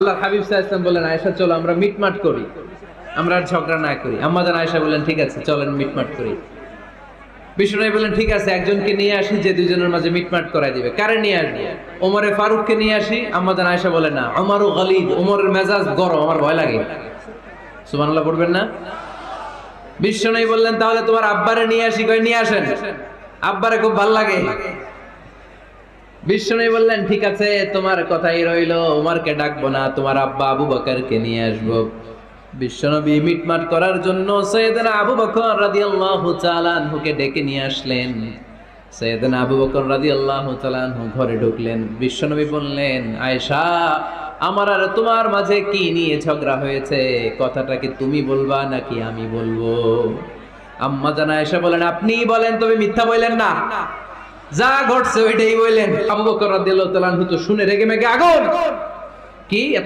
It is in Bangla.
আল্লাহ হাবিব সাল্লাম বলেন, আয়েশা, চলো, আমরা মিটমাট করি। আমরা আর ঝগড়া না করি। আম্মাজান আয়েশা বললেন, ঠিক আছে, চলেন মিটমাট করি। বিষ্ণু বললেন, ঠিক আছে, একজনকে নিয়ে আসি, যে দুজনের মাঝে মিটমাট করাই দিবে। কারে নিয়ে ওমরে ফারুককে নিয়ে আসি। আয়েশা বলে, না, আমারও ওমরের মেজাজ গরম, আমার ভয় লাগে। সুবহানাল্লাহ পড়বেন না? বিষ্ণু বললেন, তাহলে তোমার আব্বারে নিয়ে আসি। কই নিয়ে আসেন। আব্বারে খুব ভালো লাগে। বিষ্ণু বললেন, ঠিক আছে, তোমার কথাই রইল, উমারকে ডাকবো না, তোমার আব্বা আবু বকরকে নিয়ে আসব। বিশ্বনবী মিটমাট করার জন্য সৈয়দনা আবু বকর রাদিয়াল্লাহু তাআলা আনহুকে ডেকে নিয়ে আসলেন। সৈয়দনা আবু বকর রাদিয়াল্লাহু তাআলা আনহু ঘরে ঢুকলেন। বিশ্বনবী বললেন, আয়েশা, আমার আর তোমার মাঝে কি নিয়ে ঝগড়া হয়েছে? কথাটা কি তুমি বলবা নাকি আমি বলব? আম্মা জানা আয়েশা বলেন আপনিই বলেন, তবে মিথ্যা বললেন না। যা ঘটছে ওইটাই বললেন আবু বকর রাদিয়াল্লাহু তাআলা তো শুনে রেগে মেগে আগুন। কি?